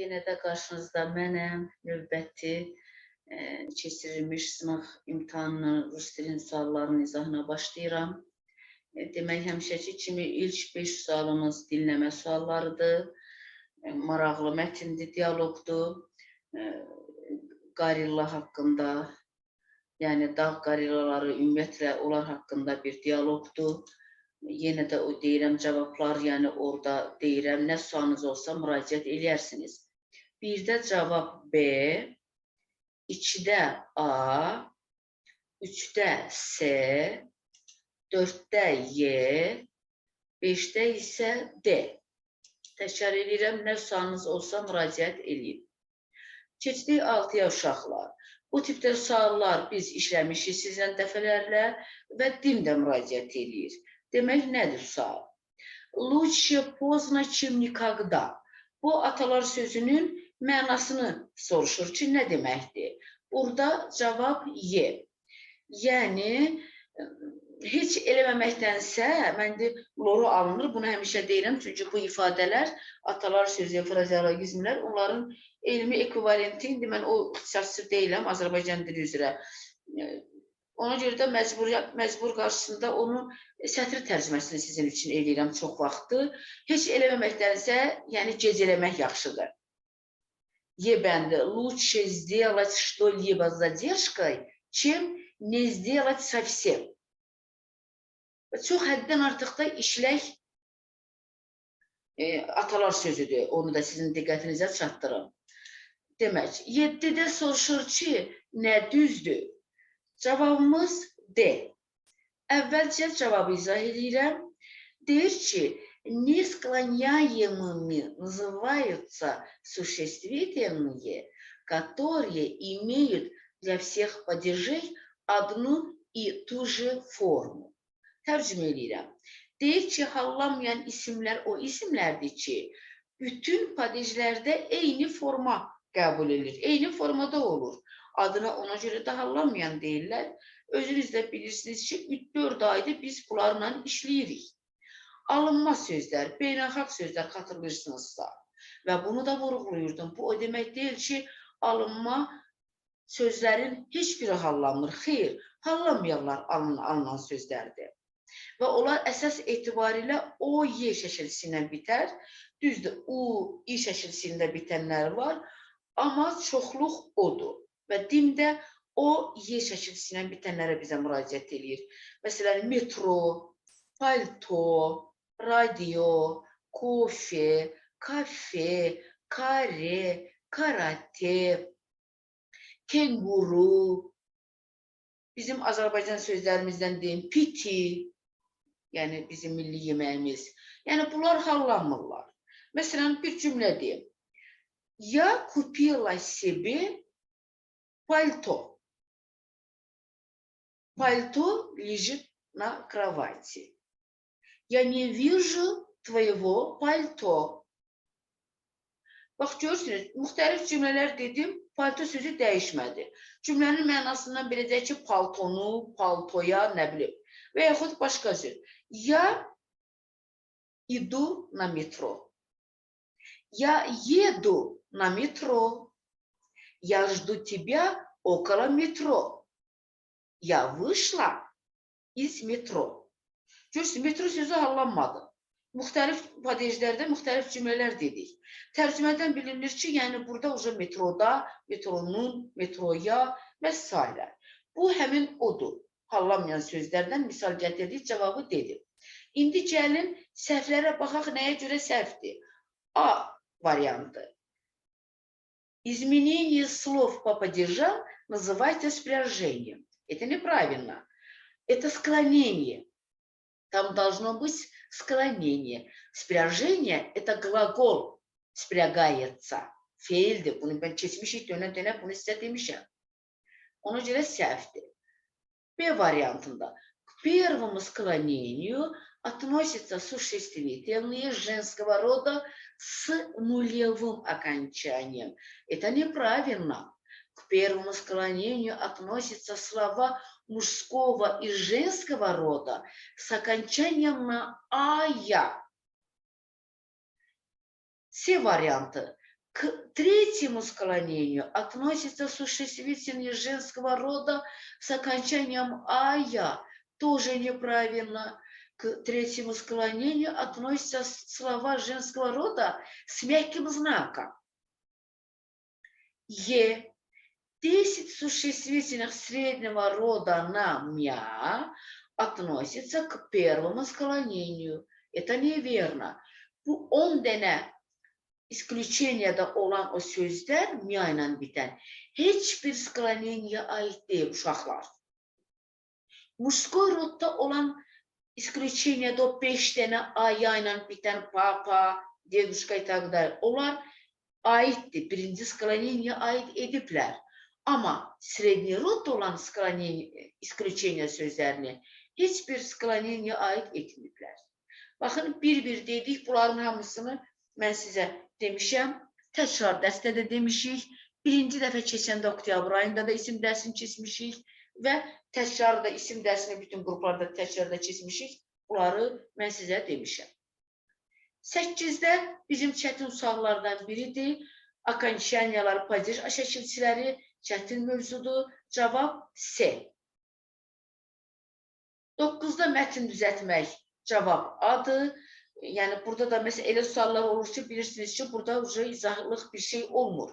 Yenə də qarşınızda mənəm, növbəti ə, keçirilmiş sınaq imtahanı rus dilinin suallarının izahına başlayıram. E, demək, həmişəki kimi ilk 5 sualımız dinləmə suallarıdır. E, maraqlı mətnli dialoqdur. E, Qarilla haqqında, yəni dağ qarillaları ümumiyyətlə onlar haqqında bir dialoqdur yenə də o deyirəm cavablar, yəni orada deyirəm, nə sualınız olsa müraciət edərsiniz. 1-də cavab B, 2-də A, 3-də S, 4-də Y, 5-də isə D. Təkrar edirəm, nə sualınız olsa müraciət edin. Keçdik 6-ya uşaqlar. Bu tipdə suallar biz işləmişik sizlə dəfələrlə və din də müraciət eləyir. Demək nədir sual? Лучше поздно, чем никогда. Bu atalar sözünün mənasını soruşur ki, nə deməkdir? Burada cavab Y. Yəni, heç eləməməkdənsə, mən də loru alınır, bunu həmişə deyirəm, çünki bu ifadələr, atalar sözü, frazeologizmlər, onların elmi ekvivalenti, indi mən o ixtisasçı deyiləm, Azərbaycan dili üzrə Ona görə də məcburiyyət, məcbur qarşısında onun sətri tərcüməsini sizin üçün eləyirəm çox vaxtı. Heç eləməməkdənsə, yəni gecələmək yaxşıdır Е bəndi, лучше сделать что-либо с задержкой, чем не сделать совсем. Çox həddən artıq da işlək e, atalar sözüdür. Onu da sizin diqqətinizə çatdırım. Demək, 7-də soruşur ki, nə düzdür? Cavabımız D. Əvvəlcə cavabı izah edirəm. Deyir ki, несклоняемыми называются существительные, которые имеют для всех падежей одну и tу же форму. Tərcümə edirəm. Deyir ki, hallanmayan isimlər o isimlərdir ki, bütün padejlərdə eyni forma qəbul edilir, eyni formada olur. Adına ona görə də hallanmayan deyirlər. Özünüz də bilirsiniz ki, 3-4 aydır biz bunlarla işləyirik. Alınma sözlər, beynəlxalq sözlər xatırlayırsınızsa və bunu da vurğulayırdım. Bu o demək deyil ki, alınma sözlərin heç biri hallanmır. Xeyr, hallanmayanlar alınan, alınan sözlərdir. Və onlar əsas etibarilə o, y şəkilsi ilə bitər. Düzdür, u, i şəkilsi ilə bitənlər var, amma çoxluq odur və dində o yer şəkilsi ilə bitənlərə bizə müraciət eləyir. Məsələn, metro, palto, radio, kofe, kafe, kare, karate, kenguru, bizim Azərbaycan sözlərimizdən deyim, piti, yəni bizim milli yeməyimiz. Yəni bunlar hallanmırlar. Məsələn, bir cümlə deyim. Я купила себе пальто. Пальто лежит на кровати. Я не вижу твоего пальто. Bax, görürsünüz, müxtəlif cümlələr dedim, palto sözü dəyişmədi. Cümlənin mənasından biləcək ki, paltonu, paltoya, nə bilim. Və yaxud başqa söz. Я иду на метро. Я еду на метро. Я жду тебя около метро. Я вышла из метro. Görürsünüz, metro sözü hallanmadı. Müxtəlif padejlərdə müxtəlif cümlələr dedik. Tərcümədən bilinir ki, yəni burada uca metroda, metronun, metroya və s. Bu həmin odur. Hallanmayan sözlərdən misal gətirdik, cavabı dedim. İndi gəlin səhvlərə baxaq, nəyə görə səhvdir? A variantı. Изменение слов по падежам называется спряжением. Это неправильно. Это склонение. Там должно быть склонение. Спряжение – это глагол спрягается. Feildir. Bunu ben keçmişik dönə-dönə bunu sizə demişəm. Ona görə səhvdir. B variantında. К первому склонению относятся существительные женского рода с нулевым окончанием. Это неправильно. К первому склонению относятся слова мужского и женского рода с окончанием на «ая». Все варианты. к третьему склонению относится существительное женского рода с окончанием «ая». Тоже неправильно. К третьему склонению относятся слова женского рода с мягким знаком. Е. 10 существительных среднего рода на «мя» относится к первому склонению. Это неверно. Bu 10 dene isklüçeniye de olan o sözler miyayla biten. Hiçbir sklaneniye ait değil uşaklar. Muskoy rotta olan isklüçeniye de beş tane ayayla biten papa, dedushka и так далее. Onlar aitti. Birinci sklaneniye ait edipler. Ama srednyi rod olan sklonenie, isklüçeniya sözlerini hiçbir sklonenie ait etmeyiblər. Baxın, bir-bir dedik, bunların hamısını mən sizə demişəm. Təkrar dəstədə demişik. Birinci dəfə keçəndə oktyabr ayında da isim dərsini keçmişik və təkrar da isim dərsini bütün qruplarda təkrarda keçmişik. Bunları mən sizə demişəm. 8-də bizim çətin suallardan biridir. Akonşenyalar, padir aşəkilçiləri çətin mövzudur. Cavab C. 9-da mətn düzəltmək cavab A-dır. Yəni burada da məsəl elə suallar olur ki, bilirsiniz ki, burada uca izahlıq bir şey olmur.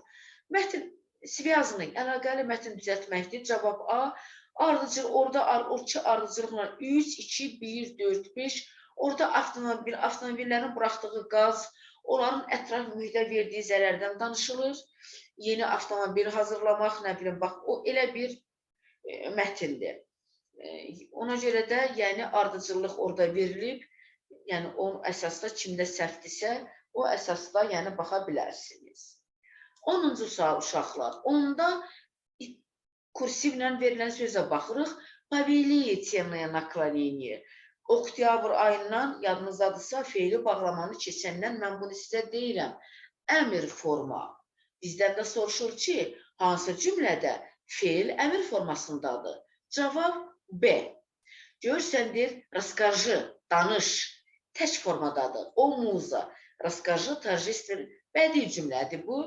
Mətn sviyazının əlaqəli mətn düzəltməkdir. Cavab A. Ardıcıl orada orçu ardıcılıqla 3 2 1 4 5 orada avtomobil avtomobillərin buraxdığı qaz, onların ətraf mühitə verdiyi zərərdən danışılır Yeni avtomobil hazırlamaq, nə bilim, bax, o elə bir e, mətindir. Ona görə də yəni ardıcıllıq orada verilib. Yəni onun əsasda kimdə səhvdirsə, o əsasda yəni baxa bilərsiniz. 10-cu sual uşaqlar. Onda kursivlə verilən sözə baxırıq. Paveliye temaya naklonение. Oktyabr ayından yadınızdadırsa feili bağlamanı keçəndən mən bunu sizə deyirəm. Əmr forma. Bizdən də soruşur ki, hansı cümlədə feil əmr formasındadır? Cavab B. Görürsəndir, расскажи, danış. Tək formadadır. O muza. Расскажи, торжествен. Bədii cümlədir bu.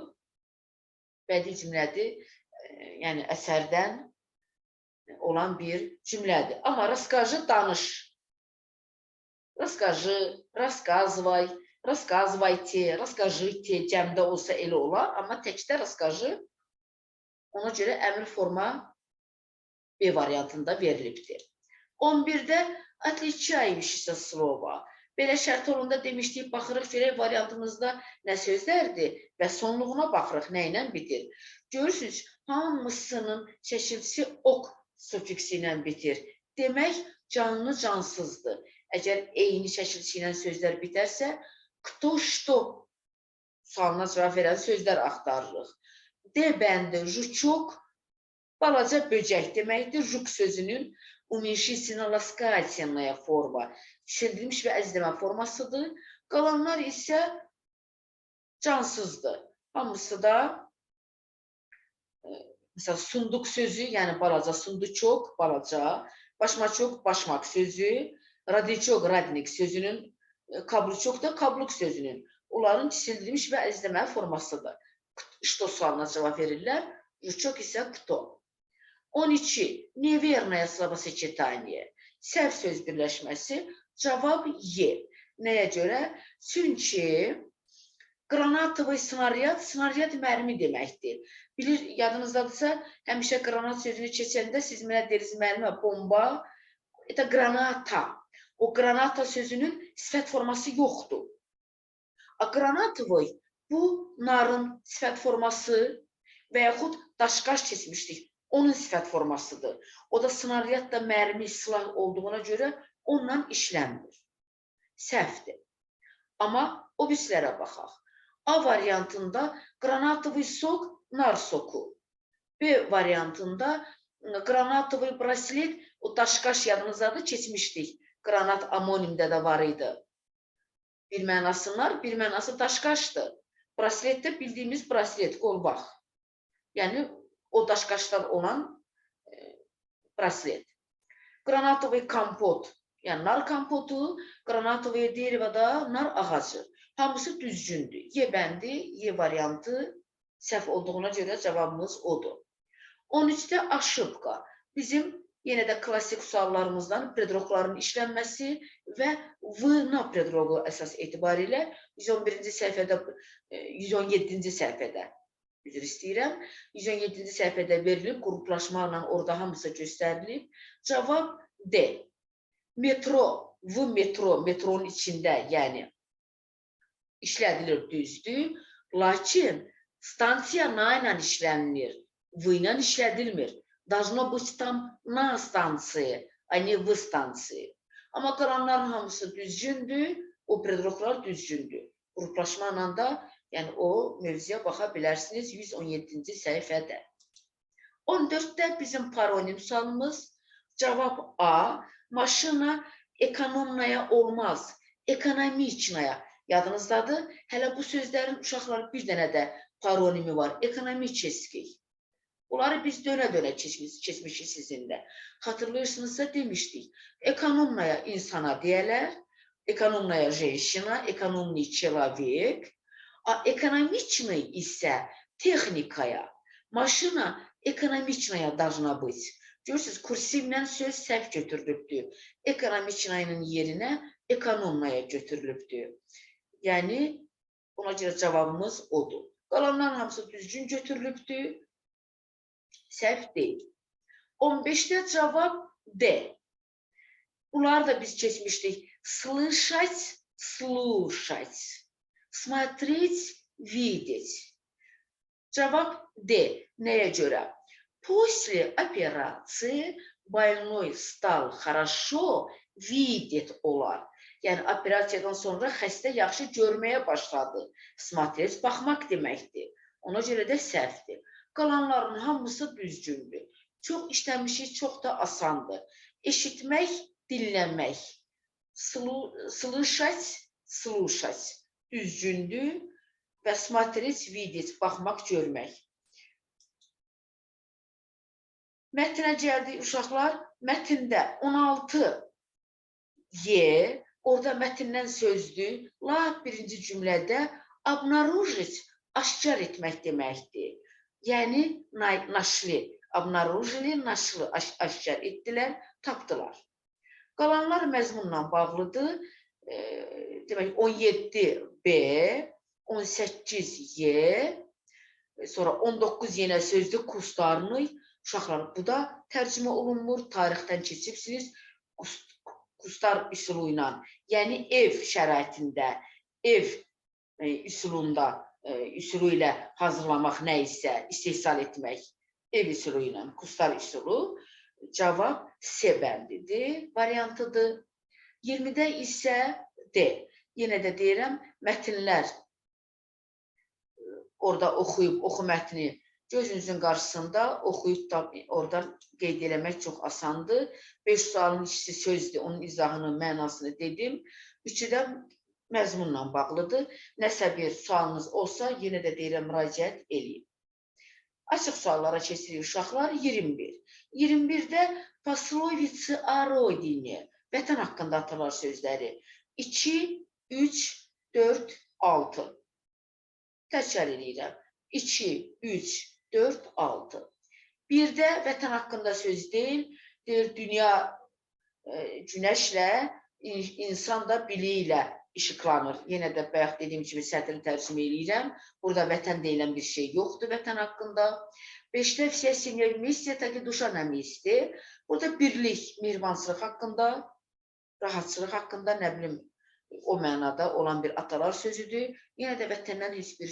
Bədii cümlədir. Yəni əsərdən olan bir cümlədir. Amma расскажи, danış. Расскажи, рассказывай, рассказывайте, расскажите cəmdə olsa elə olar, amma təkdə расскажи ona görə əmr forma B variantında verilibdir. 11-də отличающийся слово. Belə şərt olunda demişdik, baxırıq görək variantımızda nə sözlərdir və sonluğuna baxırıq, nə ilə bitir. Görürsünüz, hamısının çəkilisi ok sufiksi ilə bitir. Demək, canlı cansızdır. Əgər eyni çəkilisi ilə sözlər bitərsə, кто что sualına cavab verən sözlər axtarırıq. D bəndi, жучок, Balaca böcək deməkdir. Juk sözünün umenьшительно ласкательная forma, çevrilmiş və əzləmə formasıdır. Qalanlar isə cansızdır. Hamısı da mesela sunduq sözü, yəni balaca sunduçok, balaca, başmaçok, başmak sözü, radiçok, radnik sözünün, kabluçok da kabluk sözünün. Onların çizilmiş və əzləmə formasıdır. Что sualına cavab verirlər. Rüçok isə кто. 12. Neverное словосочетание. Səhv söz birləşməsi. Cavab Y. Nəyə görə? Çünki qranatovoy snaryad, snaryad mərmi deməkdir. Bilir, yadınızdadırsa, həmişə qranat sözünü keçəndə siz mənə deyirsiniz, mərmə, bomba, это granata. O granata sözünün sifət forması yoxdur. A granatovoy bu narın sifət forması və yaxud daşqaş keçmişdik onun sifət formasıdır. O da snaryad da mərmi, silah olduğuna görə onunla işlənmir. Səhvdir. Amma o birisilərə baxaq. A variantında qranatovoy sok, nar soku. B variantında qranatovoy braslet, o daşqaş yadınızdadır, keçmişdik. Qranat amonimdə də var idi. Bir mənası nar, bir mənası daşqaşdır. Brasletdə bildiyimiz braslet, qolbaq. Yəni o daşqaşdan olan e, braslet. Granatovoy kompot, yəni nar kompotu, granatovoy derivada nar ağacı. Hamısı düzgündür. Y bəndi, Y variantı səhv olduğuna görə cavabımız odur. 13-də aşıbqa. Bizim yenə də klassik suallarımızdan predrokların işlənməsi və V-na predroqu əsas etibarilə 111-ci səhifədə, e, 117-ci səhifədə üzr istəyirəm. 117-ci səhifədə verilib, qruplaşmaqla orada hamısı göstərilib. Cavab D. Metro, V metro, metronun içində, yəni işlədilir düzdür. Lakin stansiya na ilə işlənilir, V ilə işlədilmir. Должно быть там на станции, а не в станции. Amma qalanların hamısı düzgündür, o predroklar düzgündür. Qruplaşma da, yəni o mövzuya baxa bilərsiniz 117-ci səhifədə. 14-də bizim paronim sualımız cavab A. Maşına ekonomnaya olmaz, ekonomiçnaya. Yadınızdadır? Hələ bu sözlərin uşaqlar bir dənə də paronimi var. Ekonomiçeski. Bunları biz dönə-dönə keçmiş, keçmişik sizinlə. Hatırlayırsınızsa demişdik. Ekonomnaya insana deyərlər, ekonomnaya женщина, ekonomni человек, a ekonomiçni isə texnikaya, maşına ekonomiçnaya должна быть. Görürsünüz, kursivlə söz səhv götürülübdür. Ekonomiçnayının yerinə ekonomnaya götürülübdür. Yəni, buna görə cavabımız odur. Qalanların hamısı düzgün götürülübdür. Səhv deyil. 15-də cavab D. Bunları da biz keçmişdik. Слышать, слушать. Смотреть, видеть. Cavab D. Nəyə görə? После операции больной стал хорошо видеть olar. Yəni operasiyadan sonra xəstə yaxşı görməyə başladı. Смотреть baxmaq deməkdir. Ona görə də səhvdir. Qalanların hamısı düzgündür. Çox işləmişik, çox da asandır. Eşitmək, dinləmək. Slu- Слышать, слушать. Düzgündür və смотреть, видеть, baxmaq, görmək. Mətnə gəldik uşaqlar. Mətndə 16 Y, orada mətndən sözdür. Lap birinci cümlədə обнаружить, aşkar etmək deməkdir. Yəni na- нашли, обнаружили, нашли, aş- aşkar etdilər, tapdılar. Qalanlar məzmunla bağlıdır. E, demək 17B, 18Y, e, sonra 19 yenə sözdür kurslarını uşaqlar bu da tərcümə olunmur, tarixdən keçibsiniz. Kurs- Kurslar üsulu ilə, yəni ev şəraitində, ev e, üsulunda, e, üsulu ilə hazırlamaq nə isə istehsal etmək, ev üsulu ilə, kurslar üsulu cavab C bəndidir, variantıdır. 20-də isə D. Yenə də deyirəm, mətnlər e, orada oxuyub oxu mətni gözünüzün qarşısında oxuyub da oradan qeyd eləmək çox asandır. 5 sualın ikisi sözdür, onun izahını, mənasını dedim. Üçü də məzmunla bağlıdır. Nəsə bir sualınız olsa, yenə də deyirəm, müraciət eləyin. Açıq suallara keçirik uşaqlar. 21. 21-də poslovici o rodine, vətən haqqında atılar sözləri. 2, 3, 4, 6. Təkrar edirəm. 2, 3, 4, 6. Bir də vətən haqqında söz deyil, deyir dünya e, günəşlə, in- insan da biliklə işıqlanır. Yenə də bayaq dediyim kimi sətri tərcümə eləyirəm. Burada vətən deyilən bir şey yoxdur vətən haqqında. Beşdə все семья вместе, так и душа на месте. Burada birlik, mehribançılıq haqqında, rahatçılıq haqqında, nə bilim, o mənada olan bir atalar sözüdür. Yenə də vətəndən heç bir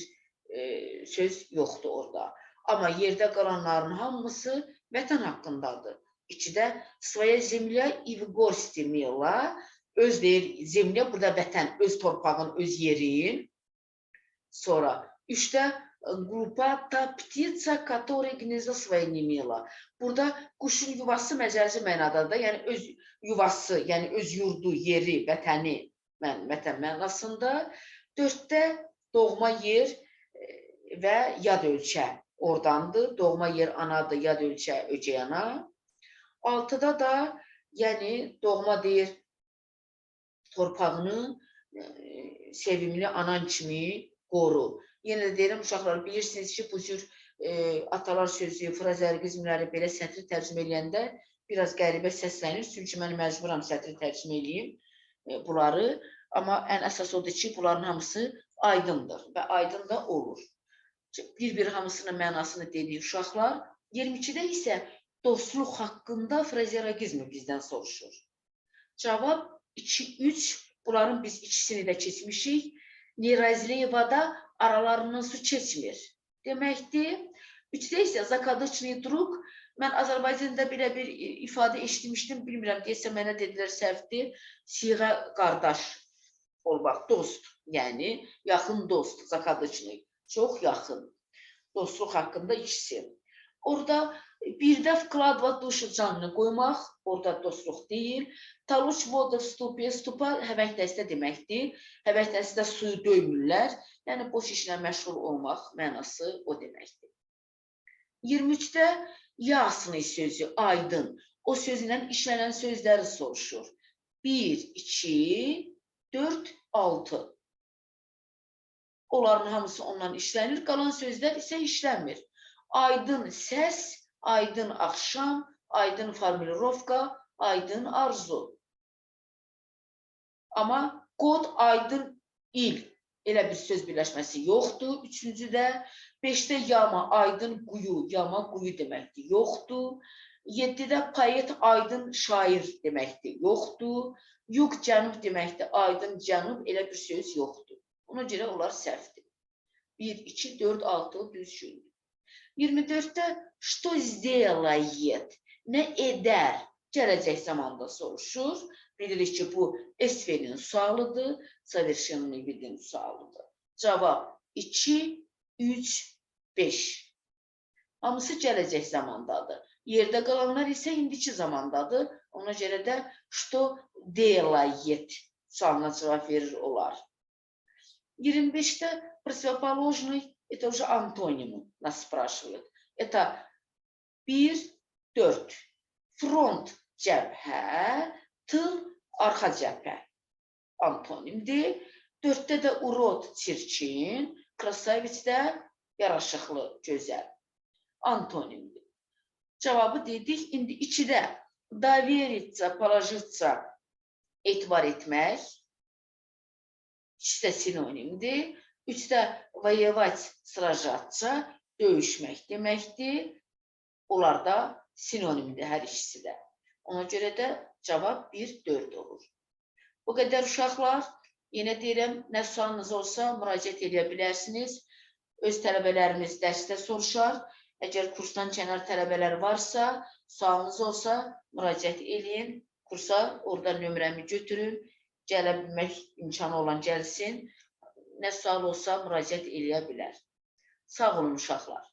e, söz yoxdur orada. Amma yerdə qalanların hamısı vətən haqqındadır. İkidə своя земля и в горсти мила. Öz deyir, zemля burada vətən, öz torpağın, öz yerin. Sonra üçdə e, qrupa ta птица, которая гнездо свое не имела. Burada quşun yuvası məcazi mənadadır da, yəni öz yuvası, yəni öz yurdu, yeri, vətəni, mən vətən mənasında. Dörddə doğma yer e, və yad ölkə oradandır. Doğma yer anadır, yad ölkə ögey ana. Altıda da yəni doğma deyir torpağını e, sevimli anan kimi qoru. Yenə də deyirəm uşaqlar bilirsiniz ki, bu cür e, atalar sözü, frazeologizmləri belə sətri tərcümə edəndə biraz qəribə səslənir. Çünki mən məcburam sətri tərcümə edeyim e, bunları. Amma ən əsas odur ki, bunların hamısı aydındır və aydın da olur. Bir-bir hamısının mənasını dedik uşaqlar. 22-də isə dostluq haqqında frazeologizmi bizdən soruşur. Cavab 2, 3. Bunların biz ikisini də keçmişik. Nirazliyevada aralarından su keçmir deməkdir. Üçdə isə zakadoçni druk. Mən Azərbaycanda belə bir ifadə eşitmişdim, bilmirəm, deyəsə mənə dedilər səhvdir. Siğə qardaş olmaq, dost, yəni yaxın dost, zakadoçni. Çox yaxın. Dostluq haqqında ikisi. Orada bir də vklad və duşu canını qoymaq, orada dostluq deyil. Taluç voda vstupia, stupa həvək dəstə deməkdir. Həvək dəstə suyu döymürlər. Yəni boş işlə məşğul olmaq mənası o deməkdir. 23-də yasını sözü aydın. O sözlə işlənən sözləri soruşur. 1, 2, 4, 6. Onların hamısı ondan işlənir, qalan sözlər isə işlənmir. Aydın səs, aydın axşam, aydın formulirovka, aydın arzu. Amma qod aydın il elə bir söz birləşməsi yoxdur. Üçüncüdə, beşdə yama aydın quyu, yama quyu deməkdir, yoxdur. Yeddidə poet aydın şair deməkdir, yoxdur. Yuq cənub deməkdir, aydın cənub elə bir söz yoxdur. Ona görə onlar səhvdir. 1, 2, 4, 6 düzgündür. 24-də что сделает, nə edər? Gələcək zamanda soruşur. Bilirik ki, bu SV'nin sualıdır, совершенный видin sualıdır. Cavab 2, 3, 5. Hamısı gələcək zamandadır. Yerdə qalanlar isə indiki zamandadır. Ona görə də что делает sualına cavab verir olar. 25-də противоположный Это уже антонимы нас спрашивают. Это 1, 4. Front cəbhə, tıl arxa cəbhə. Antonimdir. 4-də də urod çirkin, krasavits də yaraşıqlı, gözəl. Antonimdir. Cavabı dedik. İndi 2-də довериться, положиться, etibar etmək. İkisi də sinonimdir. Üçdə воевать, sражаться, döyüşmək deməkdir. Onlar da sinonimdir hər ikisi də. Ona görə də cavab 1-4 olur. Bu qədər uşaqlar. Yenə deyirəm, nə sualınız olsa müraciət edə bilərsiniz. Öz tələbələrimiz dərsdə soruşar. Əgər kursdan kənar tələbələr varsa, sualınız olsa müraciət eləyin. Kursa orada nömrəmi götürün. Gələ bilmək imkanı olan gəlsin nə sual olsa müraciət eləyə bilər. Sağ olun uşaqlar.